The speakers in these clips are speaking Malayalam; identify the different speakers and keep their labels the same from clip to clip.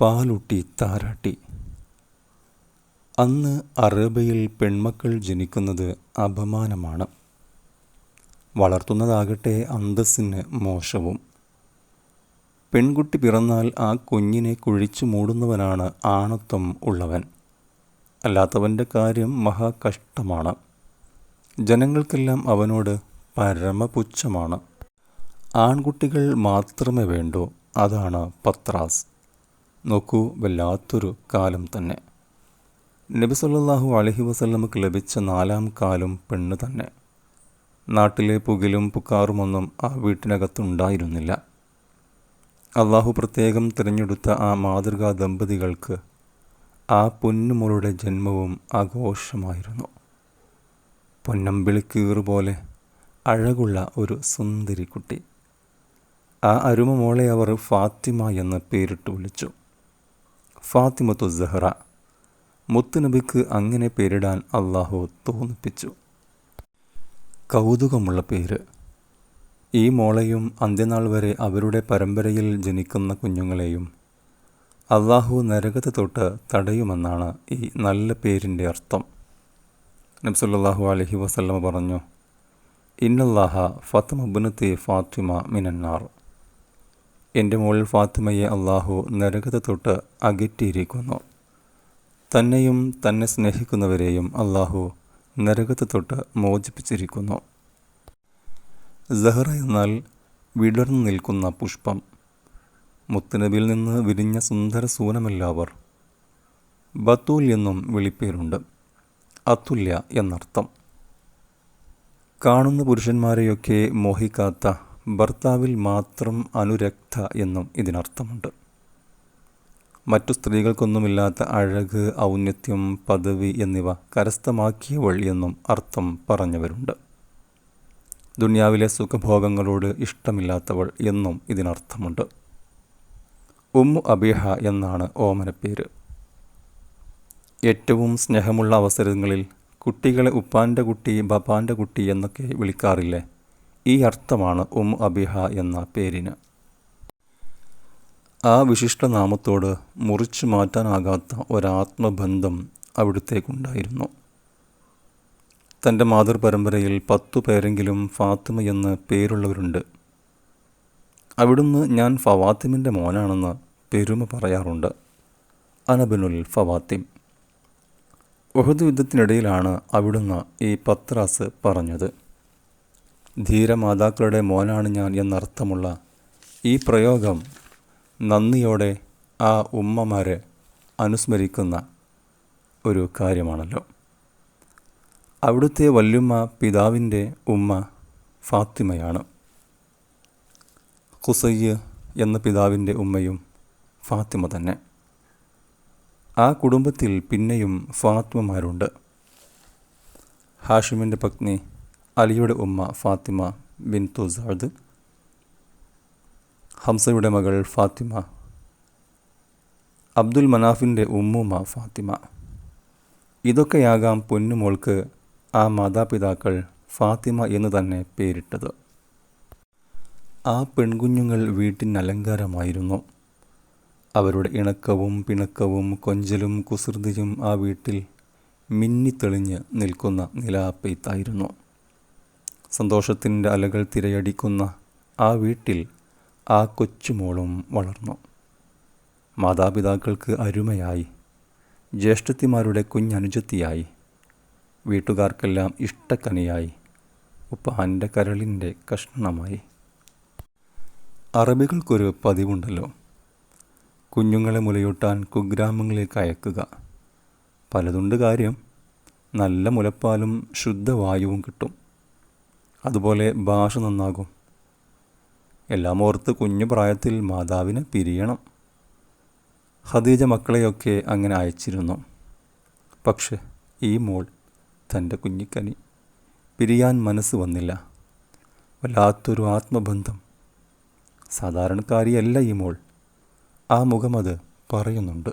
Speaker 1: പാലുട്ടി താരാട്ടി. അന്ന് അറേബ്യയിൽ പെൺമക്കൾ ജനിക്കുന്നത് അപമാനമാണ്. വളർത്തുന്നതാകട്ടെ അന്തസ്സിന് മോശവും. പെൺകുട്ടി പിറന്നാൽ ആ കുഞ്ഞിനെ കുഴിച്ചു മൂടുന്നവനാണ് ആണത്വം ഉള്ളവൻ. അല്ലാത്തവന്റെ കാര്യം മഹാകഷ്ടമാണ്. ജനങ്ങൾക്കെല്ലാം അവനോട് പരമപുച്ഛമാണ്. ആൺകുട്ടികൾ മാത്രമേ വേണ്ടൂ അതാണ് പത്രാസ്. നോക്കൂ വല്ലാത്തൊരു കാലം തന്നെ. നബി സല്ലാഹു അലഹി വസല്ലമക്ക് ലഭിച്ച നാലാം കാലം പെണ്ണ് തന്നെ. നാട്ടിലെ പുകിലും പുക്കാറുമൊന്നും ആ വീട്ടിനകത്തുണ്ടായിരുന്നില്ല. അള്ളാഹു പ്രത്യേകം തിരഞ്ഞെടുത്ത ആ മാതൃകാ ദമ്പതികൾക്ക് ആ പൊന്നുമോളുടെ ജന്മവും ആഘോഷമായിരുന്നു. പൊന്നമ്പിളിക്കീറ് പോലെ അഴകുള്ള ഒരു സുന്ദരി കുട്ടി ആ അരുമ മോളെ അവർ ഫാത്തിമ എന്ന് പേരിട്ട് വിളിച്ചു. ഫാത്തിമത്തു സഹ്റ. മുത്തുനബിക്ക് അങ്ങനെ പേരിടാൻ അള്ളാഹു തോന്നിപ്പിച്ചു. കൗതുകമുള്ള പേര്. ഈ മോളയും അന്ത്യനാൾ വരെ അവരുടെ പരമ്പരയിൽ ജനിക്കുന്ന കുഞ്ഞുങ്ങളെയും അള്ളാഹു നരകത്ത് തൊട്ട് തടയുമെന്നാണ് ഈ നല്ല പേരിന്റെ അർത്ഥം. നബ്സല്ലാഹു അലഹി വസല്ലമ പറഞ്ഞു ഇന്നല്ലാഹ ഫത്തമബുനത്തെ ഫാത്തിമ മിനന്നാർ. എന്റെ മോൾ ഫാത്തിമയെ അള്ളാഹു നരകത തൊട്ട് അകറ്റിയിരിക്കുന്നു. തന്നെയും തന്നെ സ്നേഹിക്കുന്നവരെയും അള്ളാഹു നരകത്ത് തൊട്ട് മോചിപ്പിച്ചിരിക്കുന്നു. സഹറ എന്നാൽ വിടർന്നു നിൽക്കുന്ന പുഷ്പം. മുത്തനബിൽ നിന്ന് വിരിഞ്ഞ സുന്ദര സൂനമല്ലവർ. ബത്തൂൽ എന്നും വിളിപ്പേരുണ്ട്. അതുല്യ എന്നർത്ഥം. കാണുന്ന പുരുഷന്മാരെയൊക്കെ മോഹിക്കാത്ത ഭർത്താവിൽ മാത്രം അനുരക്ത എന്നും ഇതിനർത്ഥമുണ്ട്. മറ്റു സ്ത്രീകൾക്കൊന്നുമില്ലാത്ത അഴക് ഔന്നത്യം പദവി എന്നിവ കരസ്ഥമാക്കിയവൾ എന്നും അർത്ഥം പറഞ്ഞവരുണ്ട്. ദുനിയാവിലെ സുഖഭോഗങ്ങളോട് ഇഷ്ടമില്ലാത്തവൾ എന്നും ഇതിനർത്ഥമുണ്ട്. ഉമ്മു അബിഹ എന്നാണ് ഓമനപ്പേര് ഏറ്റവും സ്നേഹമുള്ള അവസരങ്ങളിൽ കുട്ടികളെ ഉപ്പാന്റെ കുട്ടി ബപ്പാന്റെ കുട്ടി എന്നൊക്കെ വിളിക്കാറില്ലേ? ഈ അർത്ഥമാണ് ഉം അബിഹ എന്ന പേരിന്. ആ വിശിഷ്ട നാമത്തോട് മുറിച്ചു മാറ്റാനാകാത്ത ഒരാത്മബന്ധം അവിടുത്തേക്കുണ്ടായിരുന്നു. തന്റെ മാതൃപരമ്പരയിൽ പത്തു പേരെങ്കിലും ഫാത്തിമ എന്ന് പേരുള്ളവരുണ്ട്. അവിടുന്ന് ഞാൻ ഫവാത്തിമിന്റെ മോനാണെന്ന് പെരുമ പറയാറുണ്ട്. അനബിനുൽ ഫവാത്തിം. ഉഹദ് യുദ്ധത്തിനിടയിലാണ് അവിടുന്ന് ഈ പത്രാസ് പറഞ്ഞത്. ധീരമാതാക്കളുടെ മോനാണ് ഞാൻ എന്നർത്ഥമുള്ള ഈ പ്രയോഗം നന്ദിയോടെ ആ ഉമ്മമാരെ അനുസ്മരിക്കുന്ന ഒരു കാര്യമാണല്ലോ. അവിടുത്തെ വല്യുമ്മ പിതാവിന്റെ ഉമ്മ ഫാത്തിമയാണ്. ഖുസയ്യ് എന്ന പിതാവിന്റെ ഉമ്മയും ഫാത്തിമ തന്നെ. ആ കുടുംബത്തിൽ പിന്നെയും ഫാത്തിമമാരുണ്ട്. ഹാഷിമിന്റെ പത്നി അലിയുടെ ഉമ്മ ഫാത്തിമ ബിൻ തുസാദ് ഹംസയുടെ മകൾ ഫാത്തിമ അബ്ദുൽ മനാഫിന്റെ ഉമ്മുമ്മ ഫാത്തിമ. ഇതൊക്കെയാകാം പൊന്നുമോൾക്ക് ആ മാതാപിതാക്കൾ ഫാത്തിമ എന്ന് തന്നെ പേരിട്ടത്. ആ പെൺകുഞ്ഞുങ്ങൾ വീട്ടിന് അലങ്കാരമായിരുന്നു. അവരുടെ ഇണക്കവും പിണക്കവും കൊഞ്ചലും കുസൃതിയും ആ വീട്ടിൽ മിന്നിത്തെളിഞ്ഞ് നിൽക്കുന്ന നിലാപ്പെയ്ത്തായിരുന്നു സന്തോഷത്തിന്റെ അലകൾ തിരയടിക്കുന്ന ആ വീട്ടിൽ ആ കൊച്ചുമോളും വളർന്നു. മാതാപിതാക്കൾക്ക് അരുമയായി. ജ്യേഷ്ഠത്തിമാരുടെ കുഞ്ഞനുജത്തിയായി. വീട്ടുകാർക്കെല്ലാം ഇഷ്ടക്കനിയായി. ഉപ്പാന്റെ കരളിന്റെ കഷ്ണമായി. അറബികൾക്കൊരു പതിവുണ്ടല്ലോ. കുഞ്ഞുങ്ങളെ മുലയൂട്ടാൻ കുഗ്രാമങ്ങളിലേക്ക് അയക്കുക. പലതുണ്ട് കാര്യം. നല്ല മുലപ്പാലും ശുദ്ധവായുവും കിട്ടും. അതുപോലെ ഭാഷ നന്നാകും. എല്ലാം ഓർത്ത് കുഞ്ഞു പ്രായത്തിൽ മാതാവിനെ പിരിയണം. ഖദീജ മക്കളെയൊക്കെ അങ്ങനെ അയച്ചിരുന്നു. പക്ഷെ ഈ മോൾ തന്റെ കുഞ്ഞിക്കനി പിരിയാൻ മനസ്സ് വന്നില്ല. വല്ലാത്തൊരു ആത്മബന്ധം. സാധാരണക്കാരിയല്ല ഈ മോൾ. ആ മുഖമത് പറയുന്നുണ്ട്.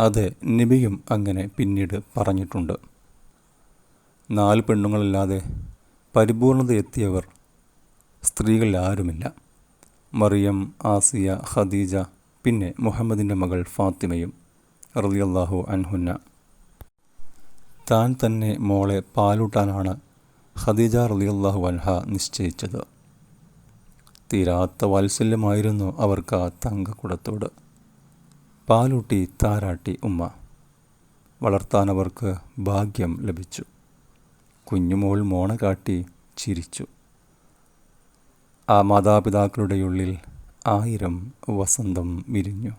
Speaker 1: അതെ നിബിയും അങ്ങനെ പിന്നീട് പറഞ്ഞിട്ടുണ്ട്. നാല് പെണ്ണുങ്ങളല്ലാതെ പരിപൂർണത എത്തിയവർ സ്ത്രീകളിൽ ആരുമില്ല മറിയം ആസിയ ഖദീജ പിന്നെ മുഹമ്മദിന്റെ മകൾ ഫാത്തിമയും റളിയല്ലാഹു അൻഹുന്ന. താൻ തന്നെ മോളെ പാലൂട്ടാനാണ് ഖദീജ റളിയല്ലാഹു അൻഹ നിശ്ചയിച്ചത്. തീരാത്ത വാത്സല്യമായിരുന്നു അവർക്ക് ആ തങ്കക്കുടത്തോട്. പാലൂട്ടി താരാട്ടി ഉമ്മ വളർത്താൻ അവർക്ക് ഭാഗ്യം ലഭിച്ചു. കുഞ്ഞുമോൾ മോണ കാട്ടി ചിരിച്ചു. ആ മാതാപിതാക്കളുടെ ഉള്ളിൽ ആയിരം വസന്തം വിരിഞ്ഞു.